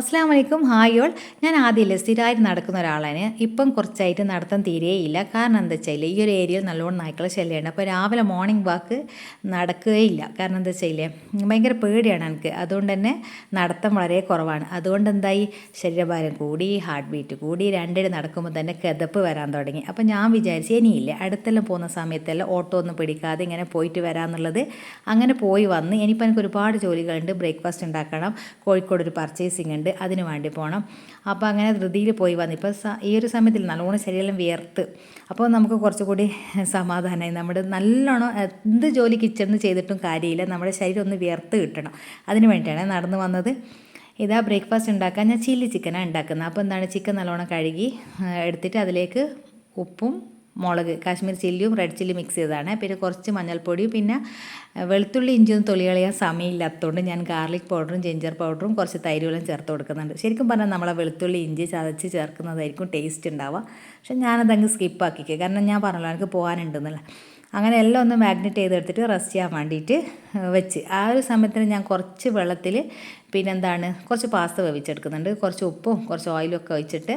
അസ്സാം വലൈക്കും hi all. ഞാൻ ആദ്യമല്ലേ സ്ഥിരമായിട്ട് നടക്കുന്ന ഒരാളാണ്. ഇപ്പം കുറച്ചായിട്ട് നടത്താൻ തീരെയില്ല. കാരണം എന്താ വെച്ചാൽ ഈ ഒരു ഏരിയയിൽ നല്ലോണം നായ്ക്കളെ ശല്യമുണ്ട് അപ്പോൾ രാവിലെ മോർണിംഗ് വാക്ക് നടക്കുകയില്ല. കാരണം എന്താ വെച്ചാൽ ഭയങ്കര പേടിയാണ് എനിക്ക്. അതുകൊണ്ട് തന്നെ നടത്തം വളരെ കുറവാണ്. അതുകൊണ്ട് എന്തായി? ശരീരഭാരം കൂടി ഹാർട്ട് ബീറ്റ് കൂടി രണ്ടിന് നടക്കുമ്പോൾ തന്നെ കിതപ്പ് വരാൻ തുടങ്ങി. അപ്പോൾ ഞാൻ വിചാരിച്ചു ഇനിയില്ല. അടുത്തെല്ലാം പോകുന്ന സമയത്തെല്ലാം ഓട്ടോ ഒന്നും പിടിക്കാതെ ഇങ്ങനെ പോയിട്ട് വരാമെന്നുള്ളത് അങ്ങനെ പോയി വന്ന് ഇനിയിപ്പോൾ എനിക്ക് ഒരുപാട് ജോലികളുണ്ട്. ബ്രേക്ക്ഫാസ്റ്റ് ഉണ്ടാക്കണം. കോഴിക്കോട് ഒരു പർച്ചേസിങ് ഉണ്ട് അതിന് വേണ്ടി പോകണം അപ്പോൾ അങ്ങനെ ധൃതിയിൽ പോയി വന്നു. ഇപ്പോൾ ഈ ഒരു സമയത്തിൽ നല്ലോണം ശരീരം വിയർത്ത്. അപ്പോൾ നമുക്ക് കുറച്ചുകൂടി സമാധാനമായി നമ്മുടെ നല്ലോണം എന്ത് ജോലി കിച്ചണിൽ ചെയ്തിട്ടും കാര്യമില്ല. നമ്മുടെ ശരീരം ഒന്ന് വിയർത്ത് കിട്ടണം. അതിന് വേണ്ടിയിട്ടാണ് നടന്നു വന്നത്. ഇതാ ബ്രേക്ക്ഫാസ്റ്റ് ഉണ്ടാക്കാൻ ഞാൻ ചില്ലി ചിക്കനാണ് ഉണ്ടാക്കുന്നത്. അപ്പോൾ എന്താണ് ചിക്കൻ നല്ലോണം കഴുകി എടുത്തിട്ട് അതിലേക്ക് ഉപ്പും മുളക് കാശ്മീർ ചില്ലിയും റെഡ് ചില്ലി മിക്സ് ചെയ്തതാണ്. പിന്നെ കുറച്ച് മഞ്ഞൾപ്പൊടിയും പിന്നെ വെളുത്തുള്ളി ഇഞ്ചിയൊന്നും തൊളി കളയാൻ സമയമില്ലാത്തതുകൊണ്ട് ഞാൻ ഗാർലിക് പൗഡറും ജിഞ്ചർ പൗഡറും കുറച്ച് തൈരുകളും ചേർത്ത് കൊടുക്കുന്നുണ്ട്. ശരിക്കും പറഞ്ഞാൽ നമ്മളെ വെളുത്തുള്ളി ഇഞ്ചി ചതച്ച് ചേർക്കുന്നതായിരിക്കും ടേസ്റ്റ് ഉണ്ടാവുക. പക്ഷെ ഞാനതങ്ങ് സ്കിപ്പാക്കിക്കുക കാരണം ഞാൻ പറഞ്ഞല്ലോ എനിക്ക് പോകാനുണ്ടെന്നല്ല. അങ്ങനെ എല്ലാം ഒന്ന് മാഗ്നറ്റ് ചെയ്തെടുത്തിട്ട് റെസ്റ്റ് ചെയ്യാൻ വേണ്ടിയിട്ട് വെച്ച്. ആ ഒരു സമയത്തിന് ഞാൻ കുറച്ച് വെള്ളത്തിൽ പിന്നെന്താണ് കുറച്ച് പാസ്ത വേവിച്ചെടുക്കുന്നുണ്ട്. കുറച്ച് ഉപ്പും കുറച്ച് ഓയിലും ഒക്കെ ഒഴിച്ചിട്ട്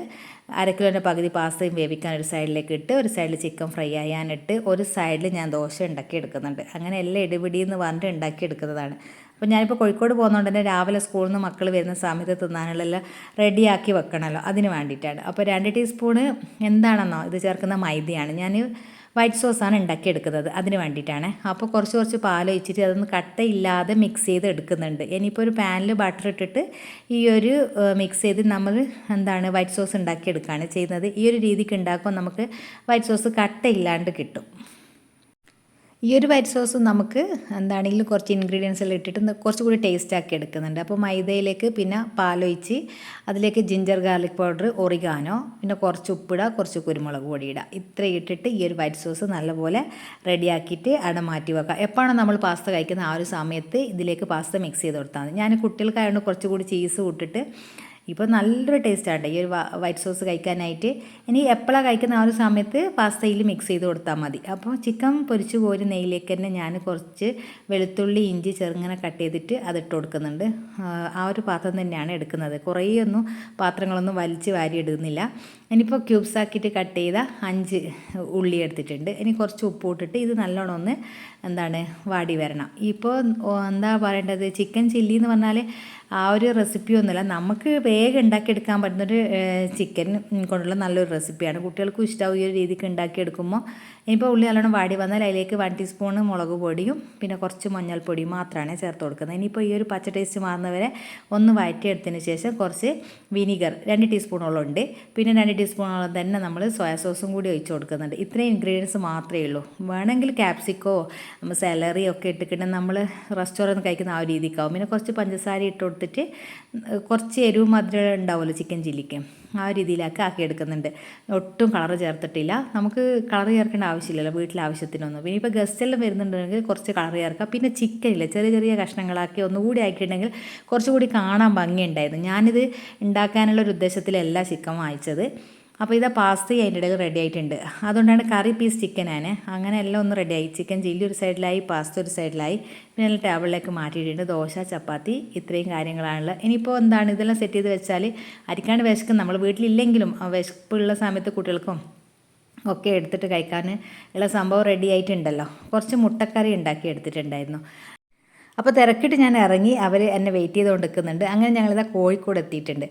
അര കിലോന്റെ പകുതി പാസ്തയും വേവിക്കാൻ ഒരു സൈഡിലേക്ക് ഇട്ട് ഒരു സൈഡിൽ ചിക്കൻ ഫ്രൈ ചെയ്യാനിട്ട് ഒരു സൈഡിൽ ഞാൻ ദോശ ഉണ്ടാക്കി എടുക്കുന്നുണ്ട് അങ്ങനെ എല്ലാം ഇടിപിടിയെന്ന് പറഞ്ഞിട്ട് ഉണ്ടാക്കി എടുക്കുന്നതാണ് അപ്പോൾ ഞാനിപ്പോൾ കോഴിക്കോട് പോകുന്നതുകൊണ്ട് തന്നെ രാവിലെ സ്കൂളിൽ നിന്ന് മക്കൾ വരുന്ന സമയത്ത് തിന്നാനുള്ള റെഡിയാക്കി വെക്കണമല്ലോ അതിന് വേണ്ടിയിട്ടാണ്. അപ്പോൾ രണ്ട് ടീസ്പൂണ് എന്താണെന്നോ ഇത് ചേർക്കുന്ന മൈദയാണ്. ഞാൻ വൈറ്റ് സോസാണ് ഉണ്ടാക്കിയെടുക്കുന്നത് അതിന് വേണ്ടിയിട്ടാണ്. അപ്പോൾ കുറച്ച് കുറച്ച് പാൽ ഒഴിച്ചിട്ട് അതൊന്ന് കട്ടയില്ലാതെ മിക്സ് ചെയ്ത് എടുക്കുന്നുണ്ട്. ഇനിയിപ്പോൾ ഒരു പാനിൽ ബട്ടർ ഇട്ടിട്ട് ഈ ഒരു മിക്സ് ചെയ്ത് നമ്മൾ എന്താണ് വൈറ്റ് സോസ് ഉണ്ടാക്കിയെടുക്കുകയാണ് ചെയ്യുന്നത്. ഈ ഒരു രീതിക്ക് ഉണ്ടാക്കുമ്പോൾ നമുക്ക് വൈറ്റ് സോസ് കട്ടയില്ലാണ്ട് കിട്ടും. ഈ ഒരു വൈറ്റ് സോസ് നമുക്ക് എന്താണെങ്കിലും കുറച്ച് ഇൻഗ്രീഡിയൻസ് എല്ലാം ഇട്ടിട്ട് കുറച്ചുകൂടി ടേസ്റ്റ് ആക്കി എടുക്കുന്നുണ്ട്. അപ്പോൾ മൈദയിലേക്ക് പിന്നെ പാലൊഴിച്ച് അതിലേക്ക് ജിഞ്ചർ ഗാർലിക് പൗഡർ ഒറിഗാനോ പിന്നെ കുറച്ച് ഉപ്പിടുക കുറച്ച് കുരുമുളക് പൊടി ഇടുക ഇത്രയും ഇട്ടിട്ട് ഈ ഒരു വൈറ്റ് സോസ് നല്ലപോലെ റെഡിയാക്കിയിട്ട് അവിടെ മാറ്റി വെക്കുക എപ്പോഴാണ് നമ്മൾ പാസ്ത കഴിക്കുന്ന ആ ഒരു സമയത്ത് ഇതിലേക്ക് പാസ്ത മിക്സ് ചെയ്ത് കൊടുത്താൽ മതി. ഞാൻ കുട്ടികൾക്കായതുകൊണ്ട് കുറച്ചുകൂടി ചീസ് ഇട്ടിട്ട് ഇപ്പോൾ നല്ലൊരു ടേസ്റ്റാണ് ഈ ഒരു വൈറ്റ് സോസ് കഴിക്കാനായിട്ട്. ഇനി എപ്പോഴാണ് കഴിക്കുന്ന ആ ഒരു സമയത്ത് പാസ്തയിൽ മിക്സ് ചെയ്ത് കൊടുത്താൽ മതി. അപ്പോൾ ചിക്കൻ പൊരിച്ച് കോരി നെയ്യിലേക്ക് തന്നെ ഞാൻ കുറച്ച് വെളുത്തുള്ളി ഇഞ്ചി ചെറുങ്ങനെ കട്ട് ചെയ്തിട്ട് അതിട്ട് കൊടുക്കുന്നുണ്ട്. ആ, ഒരു പാത്രം തന്നെയാണ് എടുക്കുന്നത്. കുറേയൊന്നും പാത്രങ്ങളൊന്നും വലിച്ച് വാരി ഇടുന്നില്ല. ഇനിയിപ്പോൾ ക്യൂബ്സ് ആക്കിയിട്ട് കട്ട് ചെയ്ത അഞ്ച് ഉള്ളി എടുത്തിട്ടുണ്ട്. ഇനി കുറച്ച് ഉപ്പ് ഇട്ടിട്ട് ഇത് നല്ലോണം ഒന്ന് എന്താണ് വാടി വരണം. ഇപ്പോൾ എന്താ പറയേണ്ടത്? ചിക്കൻ ചില്ലി എന്ന് പറഞ്ഞാൽ ആ ഒരു റെസിപ്പി ഒന്നുമില്ല. നമുക്ക് വേഗം ഉണ്ടാക്കിയെടുക്കാൻ പറ്റുന്നൊരു ചിക്കൻ കൊണ്ടുള്ള നല്ലൊരു റെസിപ്പിയാണ് കുട്ടികൾക്കും ഇഷ്ടമാവും ഈ ഒരു രീതിക്ക് ഉണ്ടാക്കിയെടുക്കുമ്പോൾ ഇനിയിപ്പോൾ ഉള്ളി നല്ലോണം വാടി വന്നാൽ അതിലേക്ക് വൺ ടീസ്പൂൺ മുളക് പൊടിയും പിന്നെ കുറച്ച് മഞ്ഞൾപ്പൊടിയും മാത്രമാണ് ചേർത്ത് കൊടുക്കുന്നത്. ഇനിയിപ്പോൾ ഈ ഒരു പച്ച ടേസ്റ്റ് മാറുന്നവരെ ഒന്ന് വഴറ്റിയെടുത്തതിന് ശേഷം കുറച്ച് വിനീഗർ രണ്ട് ടീസ്പൂണോളം ഉണ്ട്. പിന്നെ രണ്ട് ടീസ്പൂണോളം തന്നെ നമ്മൾ സോയാ സോസും കൂടി ഒഴിച്ച് കൊടുക്കുന്നുണ്ട്. ഇത്രയും ഇൻഗ്രീഡിയൻസ് മാത്രമേ ഉള്ളൂ. വേണമെങ്കിൽ ക്യാപ്സിക്കോ സാലറി ഒക്കെ ഇട്ടിട്ട് നമ്മൾ റെസ്റ്റോറന്റ് കഴിക്കുന്ന ആ ഒരു രീതിക്കാവും. പിന്നെ കുറച്ച് പഞ്ചസാര ഇട്ട് കൊടുത്തിട്ട് കുറച്ച് എരിവ് മധുരം ഉണ്ടാവുമല്ലോ ചിക്കൻ ചില്ലിക്ക് ആ രീതിയിലൊക്കെ ആക്കി എടുക്കുന്നുണ്ട് ഒട്ടും കളർ ചേർത്തിട്ടില്ല. നമുക്ക് കളർ ചേർക്കേണ്ട ആവശ്യമില്ലല്ലോ വീട്ടിലെ ആവശ്യത്തിനൊന്നും പിന്നെ ഇപ്പോൾ ഗസ്റ്റെല്ലാം വരുന്നുണ്ടെങ്കിൽ കുറച്ച് കളർ ചേർക്കാം. പിന്നെ ചിക്കൻ ഇല്ല? ചെറിയ ചെറിയ കഷ്ണങ്ങളാക്കി ഒന്നുകൂടി ആക്കിയിട്ടുണ്ടെങ്കിൽ കുറച്ചുകൂടി കാണാൻ ഭംഗിയുണ്ടായിരുന്നു. ഞാനിത് ഉണ്ടാക്കാനുള്ള ഒരു ഉദ്ദേശത്തിലല്ല ചിക്കൻ വാങ്ങിച്ചത്. അപ്പോൾ ഇതാ പാസ്ത അതിന്റെ ഇടയിൽ റെഡി ആയിട്ടുണ്ട്. അതുകൊണ്ടാണ് കറി പീസ് ചിക്കനാണ് അങ്ങനെ എല്ലാം ഒന്ന് റെഡിയായി ചിക്കൻ ചില്ലി ഒരു സൈഡിലായി പാസ്ത ഒരു സൈഡിലായി പിന്നെ എല്ലാം ടേബിളിലേക്ക് മാറ്റിയിട്ടുണ്ട്. ദോശ ചപ്പാത്തി ഇത്രയും കാര്യങ്ങളാണുള്ളത് ഇനിയിപ്പോൾ എന്താണ്? ഇതെല്ലാം സെറ്റ് ചെയ്ത് വെച്ചാൽ അരിക്കാണ് വിശക്കും. നമ്മൾ വീട്ടിലില്ലെങ്കിലും വിശപ്പുള്ള സമയത്ത് കുട്ടികൾക്കും ഒക്കെ എടുത്തിട്ട് കഴിക്കാൻ ഉള്ള സംഭവം റെഡി ആയിട്ടുണ്ടല്ലോ. കുറച്ച് മുട്ടക്കറി ഉണ്ടാക്കി എടുത്തിട്ടുണ്ടായിരുന്നു. അപ്പോൾ തിരക്കിട്ട് ഞാൻ ഇറങ്ങി അവർ എന്നെ വെയിറ്റ് ചെയ്തുകൊണ്ട് നിൽക്കുന്നുണ്ട്. അങ്ങനെ ഞങ്ങളിതാ കോഴിക്കോട് എത്തിയിട്ടുണ്ട്.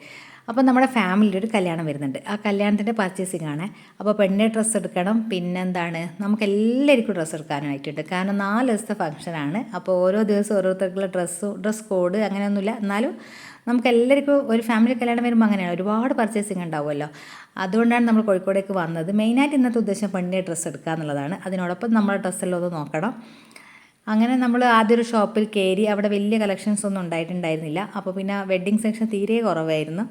അപ്പോൾ നമ്മുടെ ഫാമിലിയിൽ ഒരു കല്യാണം വരുന്നുണ്ട്. ആ കല്യാണത്തിന്റെ പർച്ചേസിംഗ് ആണ്. അപ്പോൾ പെണ്ണിന്റെ ഡ്രസ്സ് എടുക്കണം പിന്നെന്താണ്? നമുക്ക് എല്ലാവർക്കും ഡ്രസ്സ് എടുക്കാനായിട്ടുണ്ട്. കാരണം നാല് ദിവസത്തെ ഫംഗ്ഷനാണ് അപ്പോൾ ഓരോ ദിവസം ഓരോരുത്തർക്കുള്ള ഡ്രസ്സ് ഡ്രസ്സ് കോഡ് അങ്ങനെയൊന്നുമില്ല. എന്നാലും നമുക്ക് എല്ലാവർക്കും ഒരു ഫാമിലി കല്യാണം വരുമ്പോൾ അങ്ങനെയാണ്. ഒരുപാട് പർച്ചേസിങ് ഉണ്ടാവുമല്ലോ. അതുകൊണ്ടാണ് നമ്മൾ കോഴിക്കോടേക്ക് വന്നത്. മെയിനായിട്ട് ഇന്നത്തെ ഉദ്ദേശം പെണ്ണിന്റെ ഡ്രസ്സ് എടുക്കുക എന്നുള്ളതാണ്. അതിനോടൊപ്പം നമ്മുടെ ഡ്രസ്സെല്ലാം ഒന്ന് നോക്കണം. അങ്ങനെ നമ്മൾ ആദ്യം ഒരു ഷോപ്പിൽ കയറി അവിടെ വലിയ കളക്ഷൻസ് ഒന്നും ഉണ്ടായിട്ടുണ്ടായിരുന്നില്ല. അപ്പോൾ പിന്നെ വെഡ്ഡിങ് സെക്ഷൻ തീരെ കുറവായിരുന്നു.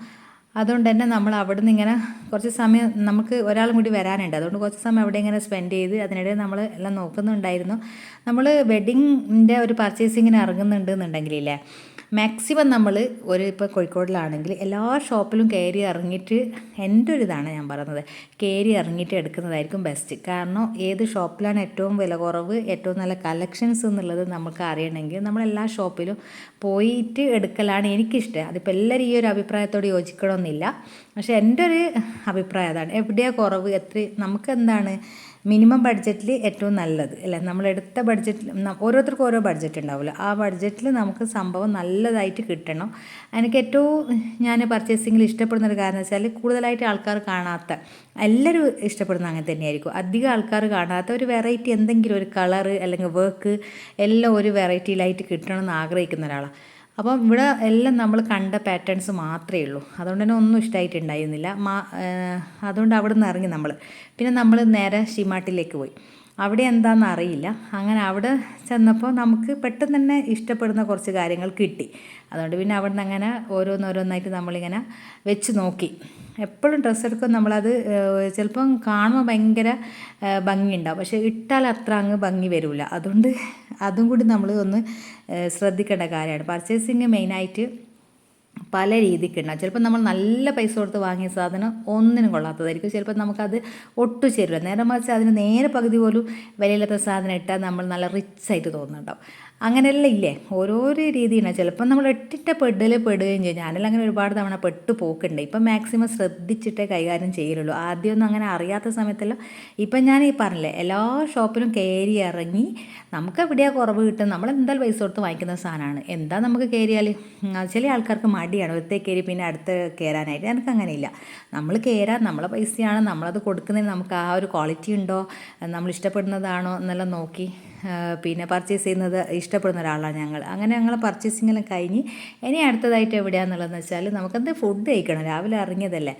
അതുകൊണ്ട് തന്നെ നമ്മൾ അവിടെ ഇങ്ങനെ കുറച്ച് സമയം നമുക്ക് ഒരാളും കൂടി വരാനുണ്ട്. അതുകൊണ്ട് കുറച്ച് സമയം അവിടെ ഇങ്ങനെ സ്പെൻഡ് ചെയ്ത് അതിനിടെ നമ്മൾ എല്ലാം നോക്കുന്നുണ്ടായിരുന്നു. നമ്മൾ വെഡിങ്ങിന്റെ ഒരു പർച്ചേസിങ്ങിന് ഇറങ്ങുന്നുണ്ട് എന്നുണ്ടെങ്കിലേ മാക്സിമം നമ്മൾ ഒരു ഇപ്പോൾ കോഴിക്കോടിലാണെങ്കിൽ എല്ലാ ഷോപ്പിലും കയറി ഇറങ്ങിയിട്ട് എന്റെ ഒരു ഇതാണ് ഞാൻ പറയുന്നത് കയറി ഇറങ്ങിയിട്ട് എടുക്കുന്നതായിരിക്കും ബെസ്റ്റ് കാരണം ഏത് ഷോപ്പിലാണ് ഏറ്റവും വില കുറവ് ഏറ്റവും നല്ല കളക്ഷൻസ് എന്നുള്ളത് നമുക്ക് അറിയണമെങ്കിൽ നമ്മൾ എല്ലാ ഷോപ്പിലും പോയിട്ട് എടുക്കലാണ് എനിക്കിഷ്ടം. അതിപ്പോൾ എല്ലാവരും ഈ ഒരു അഭിപ്രായത്തോട് യോജിക്കണമെന്നില്ല പക്ഷേ എന്റെ ഒരു അഭിപ്രായം അതാണ്. എവിടെയാണ് കുറവ്? എത്ര നമുക്ക് എന്താണ് മിനിമം ബഡ്ജറ്റിൽ ഏറ്റവും നല്ലത്? അല്ലേ? നമ്മളെടുത്ത ബഡ്ജറ്റിൽ ഓരോരുത്തർക്കും ഓരോ ബഡ്ജറ്റ് ഉണ്ടാവുമല്ലോ ആ ബഡ്ജറ്റിൽ നമുക്ക് സംഭവം നല്ലതായിട്ട് കിട്ടണം. എനിക്ക് ഏറ്റവും ഞാൻ പർച്ചേസിങ്ങിൽ ഇഷ്ടപ്പെടുന്ന ഒരു കാരണം വെച്ചാൽ കൂടുതലായിട്ട് ആൾക്കാർ കാണാത്ത എല്ലാവരും ഇഷ്ടപ്പെടുന്ന അങ്ങനെ തന്നെയായിരിക്കും. അധികം ആൾക്കാർ കാണാത്ത ഒരു വെറൈറ്റി എന്തെങ്കിലും ഒരു കളറ് അല്ലെങ്കിൽ വർക്ക് എല്ലാം ഒരു വെറൈറ്റിയിലായിട്ട് കിട്ടണമെന്ന് ആഗ്രഹിക്കുന്ന ഒരാളാണ് അപ്പം ഇവിടെ എല്ലാം നമ്മൾ കണ്ട പാറ്റേൺസ് മാത്രമേ ഉള്ളൂ. അതുകൊണ്ട് തന്നെ ഒന്നും ഇഷ്ടമായിട്ടുണ്ടായിരുന്നില്ല മാ അതുകൊണ്ട് അവിടെ നിന്ന് ഇറങ്ങി നമ്മൾ. പിന്നെ നമ്മൾ നേരെ ഷിമാട്ടിലേക്ക് പോയി. അവിടെ എന്താണെന്ന് അറിയില്ല. അങ്ങനെ അവിടെ ചെന്നപ്പോൾ നമുക്ക് പെട്ടെന്ന് തന്നെ ഇഷ്ടപ്പെടുന്ന കുറച്ച് കാര്യങ്ങൾ കിട്ടി. അതുകൊണ്ട് പിന്നെ അവിടെ നിന്ന് അങ്ങനെ ഓരോന്നോരോന്നായിട്ട് നമ്മളിങ്ങനെ വെച്ച് നോക്കി. എപ്പോഴും ഡ്രസ്സ് എടുക്കുമ്പോൾ നമ്മളത് ചിലപ്പം കാണുമ്പോൾ ഭയങ്കര ഭംഗിയുണ്ടാവും. പക്ഷേ ഇട്ടാൽ അത്ര അങ്ങ് ഭംഗി വരില്ല അതുകൊണ്ട് അതും കൂടി നമ്മൾ ഒന്ന് ശ്രദ്ധിക്കേണ്ട കാര്യമാണ്. പർച്ചേസിങ് മെയിനായിട്ട് പല രീതിക്കുണ്ടാവും ചിലപ്പോൾ നമ്മൾ നല്ല പൈസ കൊടുത്ത് വാങ്ങിയ സാധനം ഒന്നിനും കൊള്ളാത്തതായിരിക്കും. ചിലപ്പോൾ നമുക്കത് ഒട്ടു ചേരില്ല നേരെ മറിച്ച് അതിന് നേരെ പകുതി പോലും വിലയില്ലാത്ത സാധനം ഇട്ടാൽ നമ്മൾ നല്ല റിച്ച് ആയിട്ട് തോന്നുന്നുണ്ടാവും. അങ്ങനെയല്ല ഇല്ലേ? ഓരോരോ രീതിയാണ്. ചിലപ്പോൾ നമ്മൾ എട്ടിട്ട പെടൽ പെടുകയും ചെയ്യും. ഞാനെല്ലാം അങ്ങനെ ഒരുപാട് തവണ പെട്ടു പോക്കുണ്ട്. ഇപ്പം മാക്സിമം ശ്രദ്ധിച്ചിട്ടേ കൈകാര്യം ചെയ്യലുള്ളൂ. ആദ്യമൊന്നും അങ്ങനെ അറിയാത്ത സമയത്തെല്ലാം ഇപ്പം ഞാൻ ഈ പറഞ്ഞില്ലേ എല്ലാ ഷോപ്പിലും കയറി ഇറങ്ങി നമുക്ക് എവിടെയാണ് കുറവ് കിട്ടും നമ്മൾ എന്തായാലും പൈസ കൊടുത്ത് വാങ്ങിക്കുന്ന സാധനമാണ്. എന്താ നമുക്ക് കയറിയാൽ ചില ആൾക്കാർക്ക് മടിയാണ്. ഒരുത്തേ കയറി പിന്നെ അടുത്ത് കയറാനായിട്ട്. എനിക്ക് അങ്ങനെയില്ല. നമ്മൾ കയറാൻ നമ്മളെ പൈസയാണ്. നമ്മളത് കൊടുക്കുന്നതിന് നമുക്ക് ആ ഒരു ക്വാളിറ്റി ഉണ്ടോ? നമ്മൾ ഇഷ്ടപ്പെടുന്നതാണോ? എന്നെല്ലാം നോക്കി പിന്നെ പർച്ചേസ് ചെയ്യുന്നത് ഇഷ്ടപ്പെടുന്ന ഒരാളാണ് ഞങ്ങൾ. അങ്ങനെ ഞങ്ങൾ പർച്ചേസിങ്ങെല്ലാം കഴിഞ്ഞ് ഇനി അടുത്തതായിട്ട് എവിടെയാണെന്നുള്ളതെന്ന് വെച്ചാൽ നമുക്കെന്ത് ഫുഡ് കഴിക്കണം. രാവിലെ ഇറങ്ങിയതല്ലേ.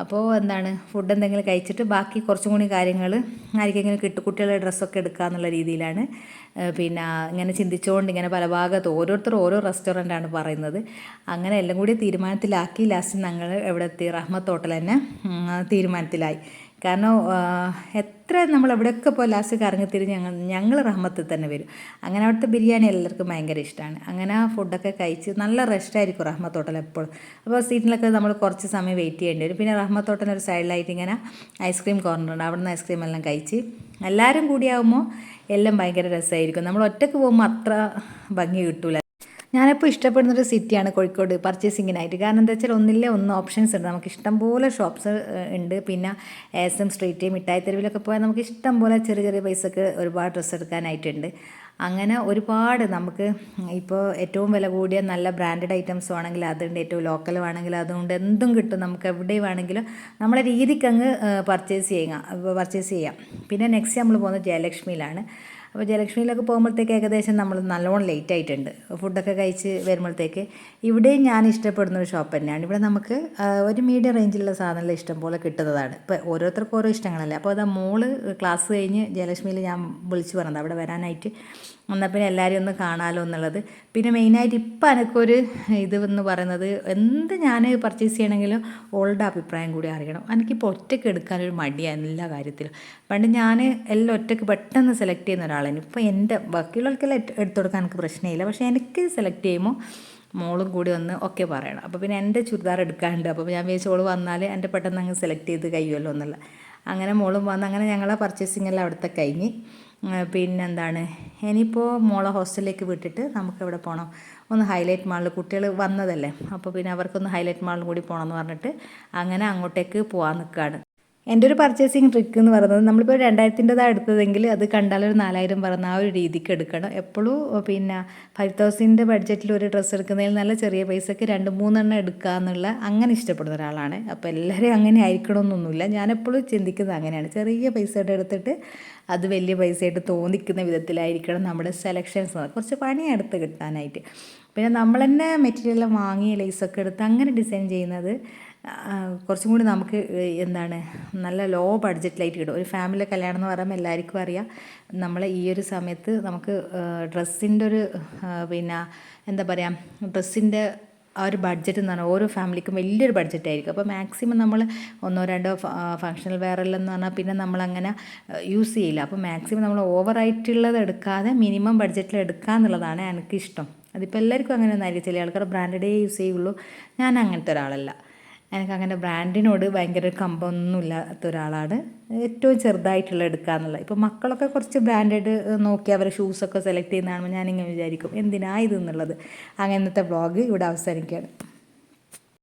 അപ്പോൾ എന്താണ് ഫുഡ് എന്തെങ്കിലും കഴിച്ചിട്ട് ബാക്കി കുറച്ചും കൂടി കാര്യങ്ങൾ ആർക്കെങ്കിലും കിട്ടും കുട്ടികളുടെ ഡ്രസ്സൊക്കെ എടുക്കുക എന്നുള്ള രീതിയിലാണ്. പിന്നെ ഇങ്ങനെ ചിന്തിച്ചുകൊണ്ട് ഇങ്ങനെ പല ഭാഗത്ത് ഓരോരുത്തർ ഓരോ റെസ്റ്റോറന്റാണ് പറയുന്നത്. അങ്ങനെ എല്ലാം കൂടി തീരുമാനത്തിലാക്കി ലാസ്റ്റ് ഞങ്ങൾ എവിടെ എത്തി റഹ്മത്ത് ഹോട്ടൽ തന്നെ തീരുമാനത്തിലായി. കാരണം എത്ര നമ്മൾ എവിടെയൊക്കെ പോയി ലാസ്റ്റ് കറങ്ങിത്തിരിഞ്ഞ് ഞങ്ങൾ ഞങ്ങൾ റഹ്മത്തിൽ തന്നെ വരും. അങ്ങനെ അവിടുത്തെ ബിരിയാണി എല്ലാവർക്കും ഭയങ്കര ഇഷ്ടമാണ് അങ്ങനെ ആ ഫുഡൊക്കെ കഴിച്ച് നല്ല റെസ്റ്റായിരിക്കും റഹ്മത്ത് ഹോട്ടൽ എപ്പോഴും. അപ്പോൾ സീറ്റിലൊക്കെ നമ്മൾ കുറച്ച് സമയം വെയിറ്റ് ചെയ്യേണ്ടി വരും. പിന്നെ റഹ്മത്ത് ഹോട്ടലിന് ഒരു സൈഡിലായിട്ട് ഇങ്ങനെ ഐസ്ക്രീം കോർണർ ഉണ്ട്. അവിടെ നിന്ന് ഐസ്ക്രീം എല്ലാം കഴിച്ച് എല്ലാവരും കൂടിയാകുമ്പോൾ എല്ലാം ഭയങ്കര രസമായിരിക്കും. നമ്മൾ ഒറ്റയ്ക്ക് പോകുമ്പോൾ അത്ര ഭംഗി കിട്ടൂല. ഞാനിപ്പോൾ ഇഷ്ടപ്പെടുന്നൊരു സിറ്റിയാണ് കോഴിക്കോട് പർച്ചേസിങ്ങിനായിട്ട്. കാരണം എന്താ വെച്ചാൽ ഒന്നില്ലേ ഒന്ന് ഓപ്ഷൻസ് ഉണ്ട്. നമുക്ക് ഇഷ്ടം പോലെ ഷോപ്സ് ഉണ്ട്. പിന്നെ എസ് എം സ്ട്രീറ്റ് മിഠായി തെരുവിലൊക്കെ പോയാൽ നമുക്ക് ഇഷ്ടം പോലെ ചെറിയ ചെറിയ പൈസക്ക് ഒരുപാട് ഡ്രസ്സ് എടുക്കാനായിട്ടുണ്ട്. അങ്ങനെ ഒരുപാട് നമുക്ക് ഇപ്പോൾ ഏറ്റവും വില കൂടിയ നല്ല ബ്രാൻഡഡ് ഐറ്റംസ് ആണെങ്കിൽ അതുണ്ട്. ഏറ്റവും ലോക്കൽ ആണെങ്കിൽ അതുകൊണ്ട് എന്തും കിട്ടും നമുക്ക് എവിടെ വേണമെങ്കിലും നമ്മളെ രീതിക്കങ്ങ് പർച്ചേസ് ചെയ്യുക പർച്ചേസ് ചെയ്യാം. പിന്നെ നെക്സ്റ്റ് നമ്മൾ പോകുന്നത് ജയലക്ഷ്മിയിലാണ്. അപ്പോൾ ജയലക്ഷ്മിയിലൊക്കെ പോകുമ്പോഴത്തേക്ക് ഏകദേശം നമ്മൾ നല്ലോണം ലേറ്റ് ആയിട്ടുണ്ട്. ഫുഡൊക്കെ കഴിച്ച് വരുമ്പോഴത്തേക്ക് ഇവിടെയും ഞാൻ ഇഷ്ടപ്പെടുന്ന ഒരു ഷോപ്പ് തന്നെയാണ്. ഇവിടെ നമുക്ക് ഒരു മീഡിയം റേഞ്ചിലുള്ള സാധനങ്ങൾ ഇഷ്ടം പോലെ കിട്ടുന്നതാണ്. ഇപ്പോൾ ഓരോരുത്തർക്കും ഓരോ ഇഷ്ടങ്ങളല്ലേ? അപ്പോൾ അത് മോൾ ക്ലാസ് കഴിഞ്ഞ് ജയലക്ഷ്മിയിൽ ഞാൻ വിളിച്ചു പറഞ്ഞത്. അവിടെ വരാനായിട്ട് എന്നാൽ പിന്നെ എല്ലാവരും ഒന്ന് കാണാമല്ലോ എന്നുള്ളത്. പിന്നെ മെയിനായിട്ട് ഇപ്പം എനിക്കൊരു ഇത് എന്ന് പറയുന്നത് എന്ത് ഞാൻ പർച്ചേസ് ചെയ്യണമെങ്കിലും ഓൾഡ് അഭിപ്രായം കൂടി അറിയണം. എനിക്കിപ്പോൾ ഒറ്റയ്ക്ക് എടുക്കാനൊരു മടിയാണ് എല്ലാ കാര്യത്തിലും. പണ്ട് ഞാൻ എല്ലാം ഒറ്റയ്ക്ക് പെട്ടെന്ന് സെലക്ട് ചെയ്യുന്ന ഒരാളാണ് ഇപ്പോൾ എന്റെ ബാക്കിയുള്ളവർക്കെല്ലാം എടുത്തു കൊടുക്കാൻ എനിക്ക് പ്രശ്നമില്ല. പക്ഷേ എനിക്ക് സെലക്ട് ചെയ്യുമ്പോൾ മോളും കൂടി വന്ന് ഒക്കെ പറയണം. അപ്പോൾ പിന്നെ എന്റെ ചുരിദാർ എടുക്കാണ്ട്. അപ്പോൾ ഞാൻ വിചാരിച്ചു ഓൾ വന്നാൽ എന്റെ പെട്ടെന്ന് അങ്ങ് സെലക്ട് ചെയ്ത് കഴിയുമല്ലോ എന്നുള്ള അങ്ങനെ മോളും വന്ന് അങ്ങനെ ഞങ്ങളെ പർച്ചേസിങ് എല്ലാം അവിടുത്തെ കഴിഞ്ഞ്. പിന്നെന്താണ്? ഇനിയിപ്പോൾ മോളെ ഹോസ്റ്റലിലേക്ക് വിട്ടിട്ട് നമുക്ക് എവിടെ പോകണം ഒന്ന് ഹൈലൈറ്റ് മാളിൽ കുട്ടികൾ വന്നതല്ലേ? അപ്പോൾ പിന്നെ അവർക്കൊന്ന് ഹൈലൈറ്റ് മാളിൽ കൂടി പോകണം എന്ന് പറഞ്ഞിട്ട് അങ്ങനെ അങ്ങോട്ടേക്ക് പോകാൻ നിൽക്കുകയാണ് എന്റെ ഒരു പർച്ചേസിങ് ട്രിക്ക് എന്ന് പറയുന്നത് നമ്മളിപ്പോൾ രണ്ടായിരത്തിന്റെതാണ് എടുത്തതെങ്കിൽ അത് കണ്ടാൽ ഒരു നാലായിരം പറഞ്ഞ ആ ഒരു രീതിക്ക് എടുക്കണം. എപ്പോഴും പിന്നെ ഫൈവ് തൗസൻഡിന്റെ ബഡ്ജറ്റിൽ ഒരു ഡ്രസ്സ് എടുക്കുന്നതിൽ നല്ല ചെറിയ പൈസക്ക് രണ്ട് മൂന്നെണ്ണം എടുക്കുക എന്നുള്ള അങ്ങനെ ഇഷ്ടപ്പെടുന്ന ഒരാളാണ്. അപ്പോൾ എല്ലാവരും അങ്ങനെ ആയിരിക്കണമെന്നൊന്നുമില്ല ഞാനെപ്പോഴും ചിന്തിക്കുന്നത് അങ്ങനെയാണ്. ചെറിയ പൈസയുടെ എടുത്തിട്ട് അത് വലിയ പൈസയായിട്ട് തോന്നിക്കുന്ന വിധത്തിലായിരിക്കണം നമ്മുടെ സെലക്ഷൻസ് കുറച്ച് പണിയെടുത്ത് കിട്ടാനായിട്ട്. പിന്നെ നമ്മൾ തന്നെ മെറ്റീരിയൽ വാങ്ങി ലേസൊക്കെ എടുത്ത് അങ്ങനെ ഡിസൈൻ ചെയ്യുന്നത് കുറച്ചും കൂടി നമുക്ക് എന്താണ് നല്ല ലോ ബഡ്ജറ്റിലായിട്ട് കിട്ടും. ഒരു ഫാമിലി കല്യാണം എന്ന് പറയുമ്പോൾ എല്ലാവർക്കും അറിയാം. നമ്മൾ ഈ ഒരു സമയത്ത് നമുക്ക് ഡ്രസ്സിന്റെ ഒരു പിന്നെ എന്താ പറയുക ഡ്രസ്സിന്റെ ആ ഒരു ബഡ്ജറ്റ് എന്ന് പറഞ്ഞാൽ ഓരോ ഫാമിലിക്കും വലിയൊരു ബഡ്ജറ്റ് ആയിരിക്കും അപ്പോൾ മാക്സിമം നമ്മൾ ഒന്നോ രണ്ടോ ഫങ്ഷണൽ വെയറെല്ലാം എന്ന് പറഞ്ഞാൽ പിന്നെ നമ്മളങ്ങനെ യൂസ് ചെയ്യില്ല. അപ്പോൾ മാക്സിമം നമ്മൾ ഓവറായിട്ടുള്ളത് എടുക്കാതെ മിനിമം ബഡ്ജറ്റിൽ എടുക്കുക എന്നുള്ളതാണ് എനിക്കിഷ്ടം. അതിപ്പോൾ എല്ലാവർക്കും അങ്ങനെ ഒന്നായിരിക്കും. ചില ആൾക്കാർ ബ്രാൻഡഡേ യൂസ് ചെയ്യുള്ളൂ. ഞാൻ അങ്ങനത്തെ ഒരാളല്ല. എനിക്ക് അങ്ങനെ ബ്രാൻഡിനോട് ഭയങ്കര കമ്പമൊന്നും ഇല്ലാത്ത ഒരാളാണ്. ഏറ്റവും ചെറുതായിട്ടുള്ള എടുക്കുക എന്നുള്ളത് ഇപ്പോൾ മക്കളൊക്കെ കുറച്ച് ബ്രാൻഡഡ് നോക്കി അവരെ ഷൂസൊക്കെ സെലക്ട് ചെയ്യുന്നതാണെന്ന് ഞാനിങ്ങനെ വിചാരിക്കും. എന്തിനാ ഇത് എന്നുള്ളത് അങ്ങനത്തെ വ്ളോഗ് ഇവിടെ അവസാനിക്കുകയാണ്.